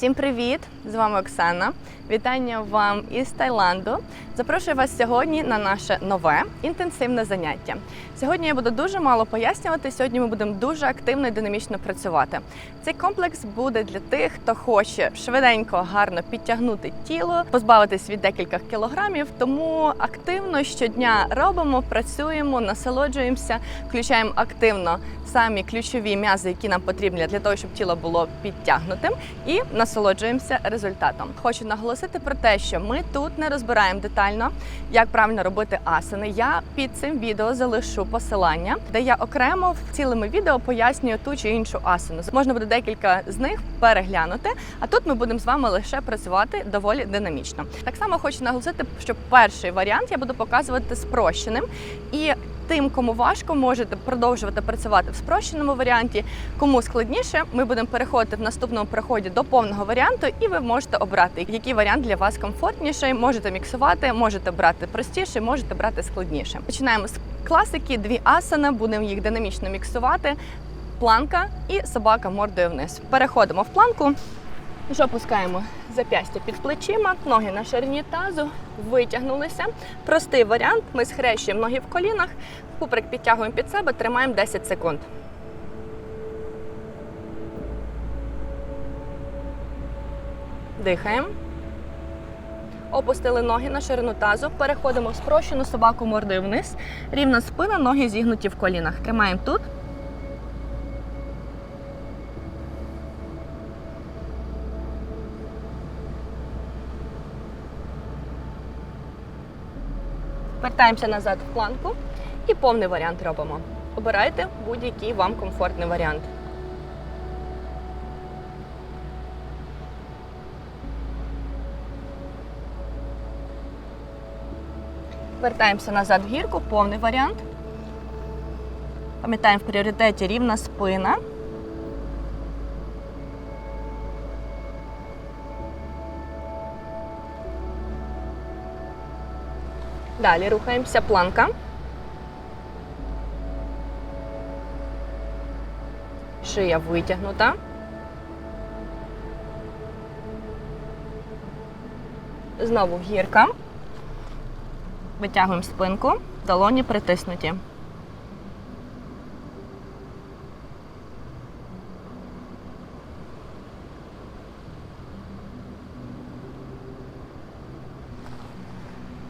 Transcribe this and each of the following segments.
Всім привіт! З вами Оксана. Вітання вам із Таїланду. Запрошую вас сьогодні на наше нове інтенсивне заняття. Сьогодні я буду дуже мало пояснювати. Сьогодні ми будемо дуже активно і динамічно працювати. Цей комплекс буде для тих, хто хоче швиденько, гарно підтягнути тіло, позбавитись від декількох кілограмів. Тому активно щодня робимо, працюємо, насолоджуємося, включаємо активно самі ключові м'язи, які нам потрібні для того, щоб тіло було підтягнутим, і насолоджуємося результатом. Хочу наголосити про те, що ми тут не розбираємо детально, як правильно робити асани. Я під цим відео залишу посилання, де я окремо в цілому відео пояснюю ту чи іншу асану. Можна буде декілька з них переглянути. А тут ми будемо з вами лише працювати доволі динамічно. Так само хочу наголосити, що перший варіант я буду показувати спрощеним і. Тим, кому важко, можете продовжувати працювати в спрощеному варіанті. Кому складніше, ми будемо переходити в наступному проході до повного варіанту, і ви можете обрати, який варіант для вас комфортніший. Можете міксувати, можете брати простіше, можете брати складніше. Починаємо з класики, дві асана, будемо їх динамічно міксувати. Планка і собака мордою вниз. Переходимо в планку. Що опускаємо зап'ястя під плечима, ноги на ширині тазу, витягнулися. Простий варіант. Ми схрещуємо ноги в колінах, куприк підтягуємо під себе, тримаємо 10 секунд. Дихаємо. Опустили ноги на ширину тазу. Переходимо в спрощену собаку мордою вниз. Рівна спина, ноги зігнуті в колінах. Тримаємо тут. Вертаємося назад в планку і повний варіант робимо. Обирайте будь-який вам комфортний варіант. Вертаємося назад в гірку, повний варіант. Пам'ятаємо в пріоритеті рівна спина. Далі рухаємося планка. Шия витягнута. Знову гірка. Витягуємо спинку, долоні притиснуті.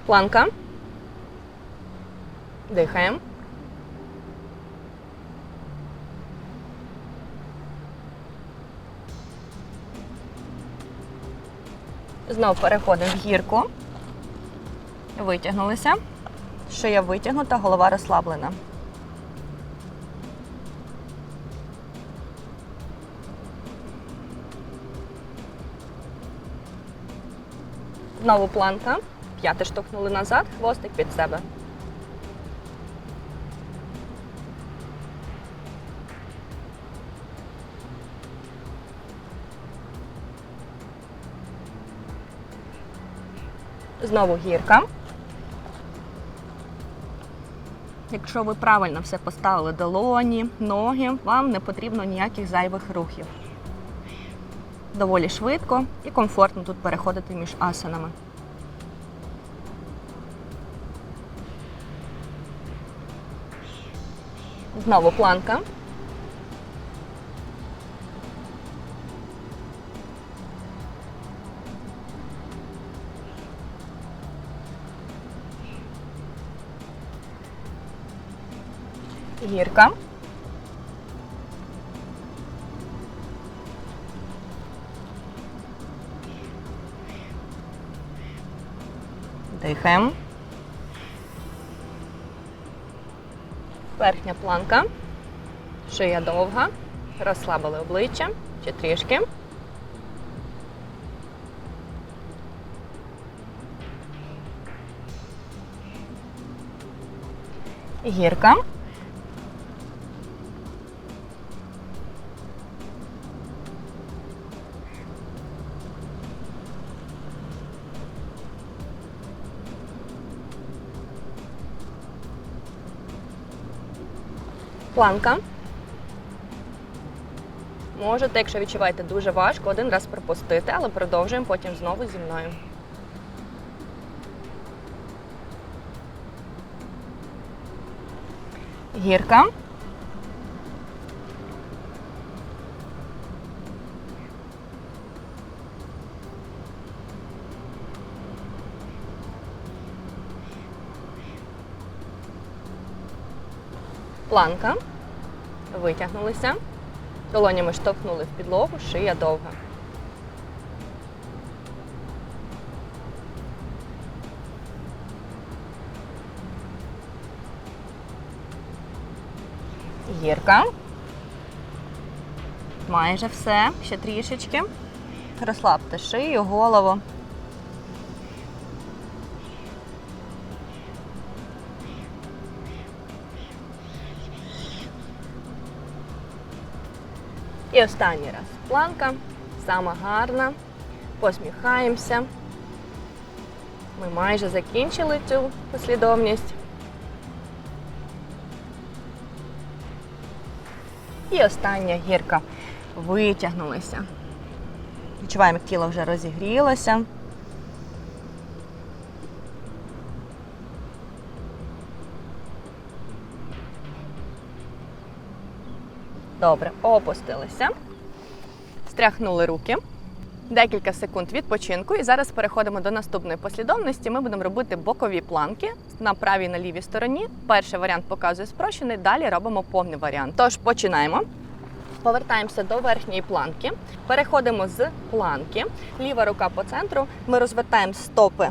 Планка. Дихаємо. Знов переходимо в гірку. Витягнулися. Шия витягнута, голова розслаблена. Знову планка. П'яти штовхнули назад, хвостик під себе. Знову гірка. Якщо ви правильно все поставили долоні, ноги, вам не потрібно ніяких зайвих рухів. Доволі швидко і комфортно тут переходити між асанами. Знову планка. Гірка. Дихаємо. Верхня планка. Шия довга. Розслабили обличчя ще трішки. Гірка. Планка. Можете, якщо відчуваєте дуже важко, один раз пропустити, але продовжуємо потім знову зі мною. Гірка. Планка. Витягнулися. Долонями штовхнули в підлогу, шия довга. Гірка. Майже все. Ще трішечки. Розслабте шию, голову. І останній раз. Планка. Сама гарна. Посміхаємося. Ми майже закінчили цю послідовність. І остання гірка. Витягнулися. Відчуваємо, як тіло вже розігрілося. Добре, опустилися. Стряхнули руки. Декілька секунд відпочинку. І зараз переходимо до наступної послідовності. Ми будемо робити бокові планки на правій і на лівій стороні. Перший варіант показує спрощений, далі робимо повний варіант. Тож починаємо. Повертаємося до верхньої планки. Переходимо з планки. Ліва рука по центру. Ми розвертаємо стопи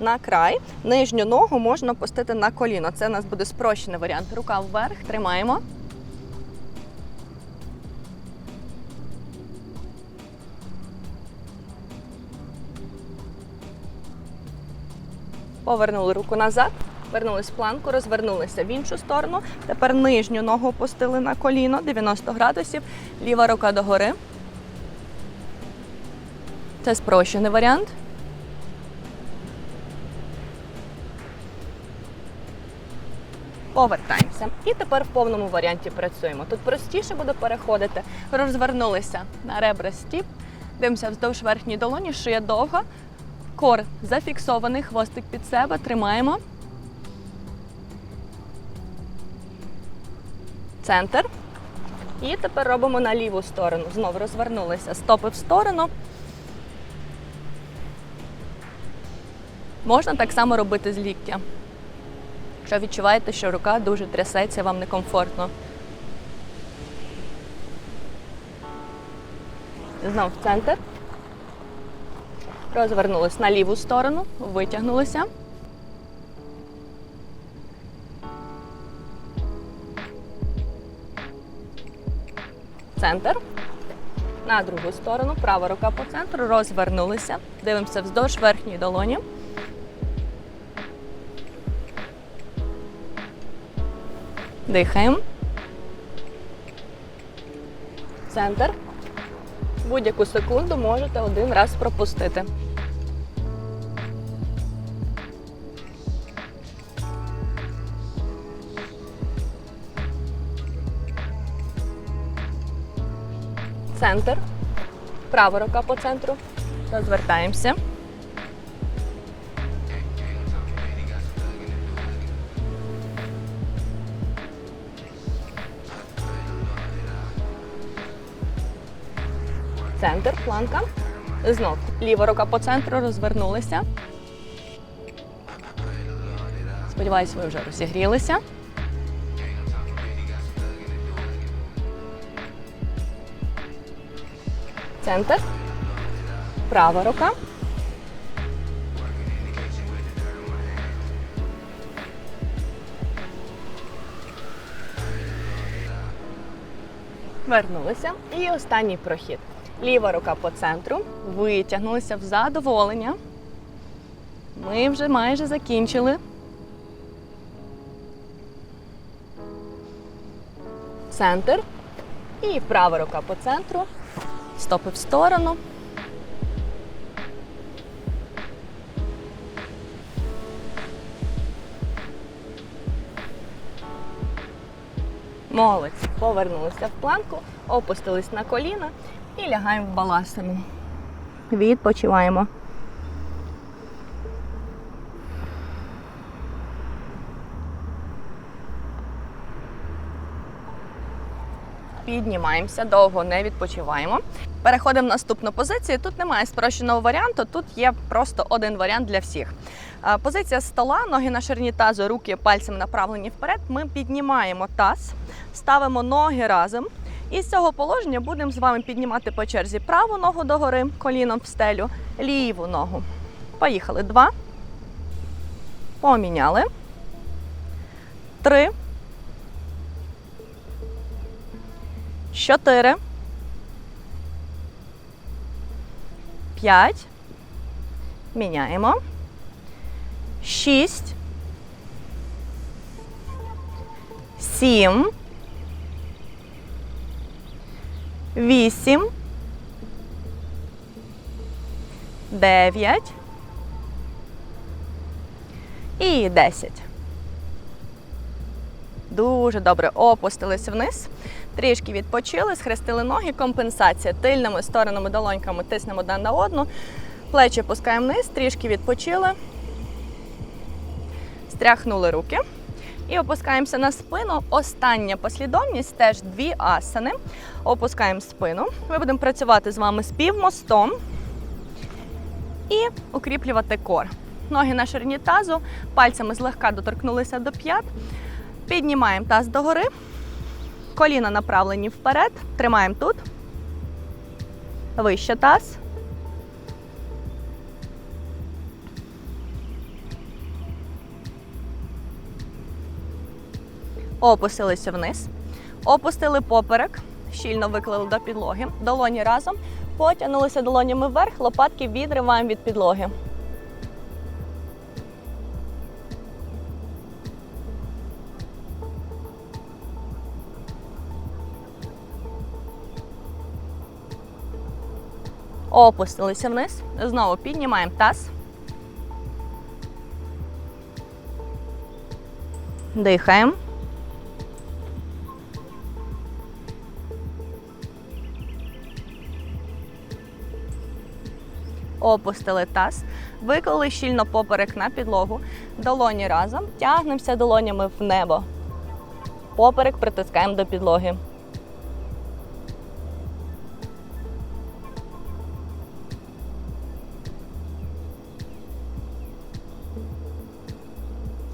на край. Нижню ногу можна опустити на коліно. Це у нас буде спрощений варіант. Рука вверх, тримаємо. Повернули руку назад, вернулись в планку, розвернулися в іншу сторону. Тепер нижню ногу опустили на коліно 90 градусів, ліва рука догори. Це спрощений варіант. Повертаємося. І тепер в повному варіанті працюємо. Тут простіше буде переходити. Розвернулися на ребра стіп. Дивимося вздовж верхньої долоні, шия довга. Кор зафіксований, хвостик під себе, тримаємо. Центр. І тепер робимо на ліву сторону. Знову розвернулися. Стопи в сторону. Можна так само робити з ліктя. Якщо відчуваєте, що рука дуже трясеться, вам некомфортно. Знову в центр. Розвернулись на ліву сторону, витягнулися. Центр. На другу сторону. Права рука по центру. Розвернулися. Дивимося вздовж верхньої долоні. Дихаємо. Центр. Будь-яку секунду можете один раз пропустити. Центр. Права рука по центру. Розвертаємося. Центр, планка. Знов. Ліва рука по центру, розвернулися. Сподіваюсь, ви вже розігрілися. Центр. Права рука. Вернулися. І останній прохід. Ліва рука по центру. Витягнулися в задоволення. Ми вже майже закінчили. Центр. І права рука по центру. Стопи в сторону. Молодці. Повернулися в планку, опустились на коліна і лягаємо в баласану. Відпочиваємо. Піднімаємося, довго не відпочиваємо. Переходимо в наступну позицію. Тут немає спрощеного варіанту, тут є просто один варіант для всіх. Позиція стола, ноги на ширині тазу, руки пальцями направлені вперед. Ми піднімаємо таз, ставимо ноги разом. І з цього положення будемо з вами піднімати по черзі праву ногу догори, коліном в стелю, ліву ногу. Поїхали. Два. Поміняли. Три. Чотири. П'ять. Міняємо. Шість. Сім. Вісім. Дев'ять. І десять. Дуже добре опустились вниз. Трішки відпочили, схрестили ноги, компенсація. Тильними сторонами долоньками тиснемо одна на одну. Плечі пускаємо вниз, трішки відпочили. Стряхнули руки. І опускаємося на спину. Остання послідовність теж дві асани. Опускаємо спину. Ми будемо працювати з вами з півмостом і укріплювати кор. Ноги на ширині тазу, пальцями злегка доторкнулися до п'ят. Піднімаємо таз догори. Коліна направлені вперед. Тримаємо тут. Вище таз. Опустилися вниз. Опустили поперек. Щільно виклали до підлоги. Долоні разом. Потягнулися долонями вверх, лопатки відриваємо від підлоги. Опустилися вниз. Знову піднімаємо таз. Дихаємо. Опустили таз, виклали щільно поперек на підлогу, долоні разом, тягнемося долонями в небо. Поперек притискаємо до підлоги.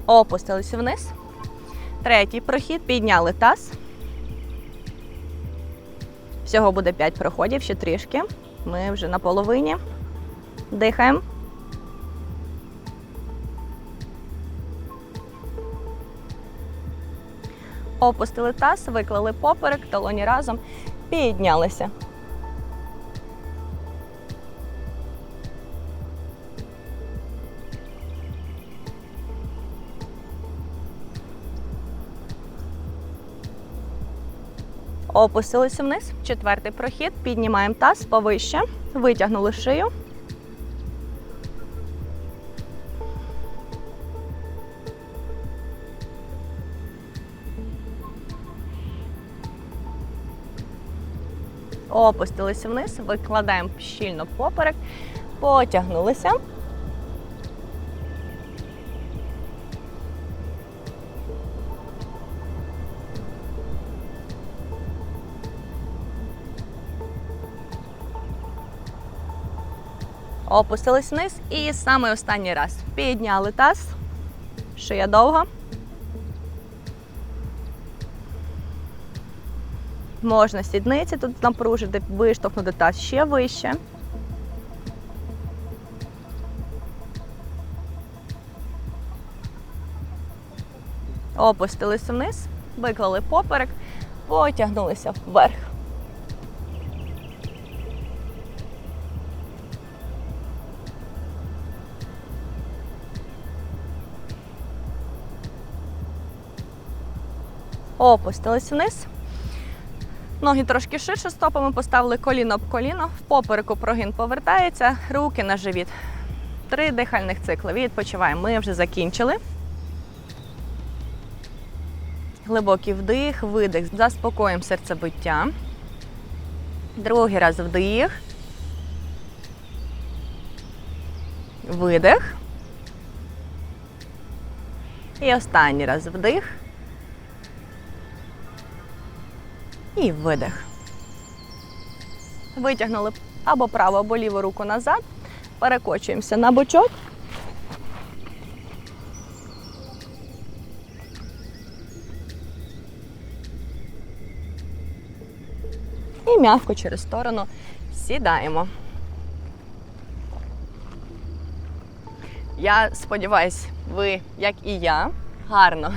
Опустилися вниз. Третій прохід, підняли таз. Всього буде 5 проходів, ще трішки. Ми вже на половині. Дихаємо. Опустили таз, виклали поперек, долоні разом, піднялися. Опустилися вниз. Четвертий прохід. Піднімаємо таз повище. Витягнули шию. Опустилися вниз, викладаємо щільно поперек, потягнулися. Опустились вниз і саме останній раз. Підняли таз, шия довга. Можна сідниці тут напружити, виштовхнути таз ще вище. Опустилися вниз, виклали поперек, потягнулися вверх. Опустились вниз. Ноги трошки ширше стопами поставили коліно об коліно, в попереку прогин повертається, руки на живіт. Три дихальних цикли. Відпочиваємо. Ми вже закінчили. Глибокий вдих, видих. Заспокоїмо серцебиття. Другий раз вдих. Видих. І останній раз вдих. І видих. Витягнули або праву, або ліву руку назад. Перекочуємося на бочок. І м'яко через сторону сідаємо. Я сподіваюсь, ви, як і я, гарно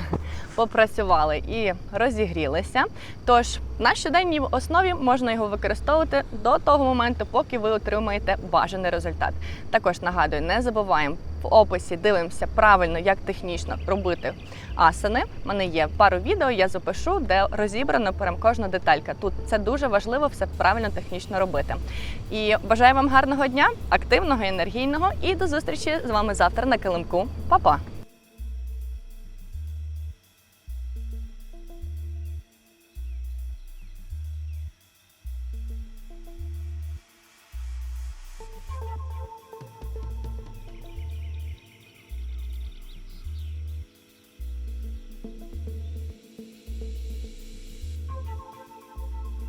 попрацювали і розігрілися. Тож на щоденній основі можна його використовувати до того моменту, поки ви отримаєте бажаний результат. Також нагадую, не забуваємо в описі дивимося правильно, як технічно робити асани. У мене є пару відео, я запишу, де розібрано прям кожна деталька. Тут це дуже важливо все правильно технічно робити. І бажаю вам гарного дня, активного, енергійного і до зустрічі з вами завтра на килимку. Па-па!